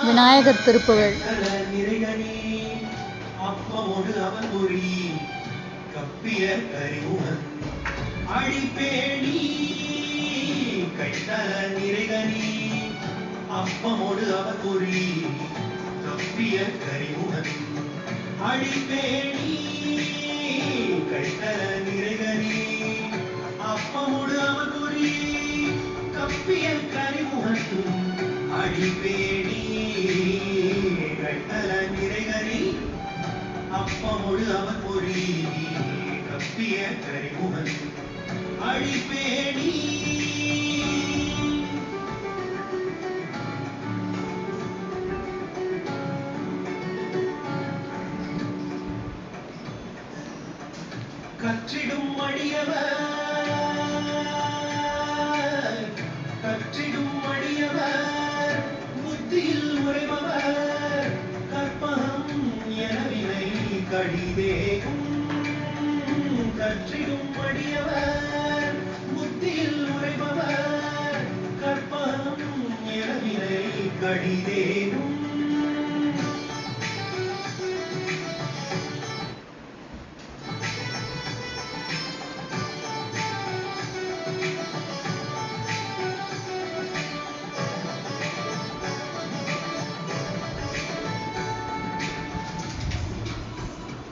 விநாயகர் திருப்புகழ். நிறைகனி அவன் பொறி கப்பிய கரிமுகன் அழிப்பேணி கைத்தல நிறைகனி அப்பமோடு அவன் பொறி கப்பிய கரிமுகன் அழிப்பேணி கைத்தல நிறைகனி அப்பமோடு அவன் பொறி கப்பிய கரிமுகன் அழிப்பேணி கட்டல நிறைகரி அப்பமொழு அவர் பொறி கப்பிய கரிமுகன் அழிப்பேணி. கற்றிடும் அடியவர் கற்றிடும் அடியவர் புத்தியில் உரைபவர் கடிவேகம். கற்றிடும் படியவர் புத்தியில் உரைபவர் கற்பகம் எனவினை கடிதேகும்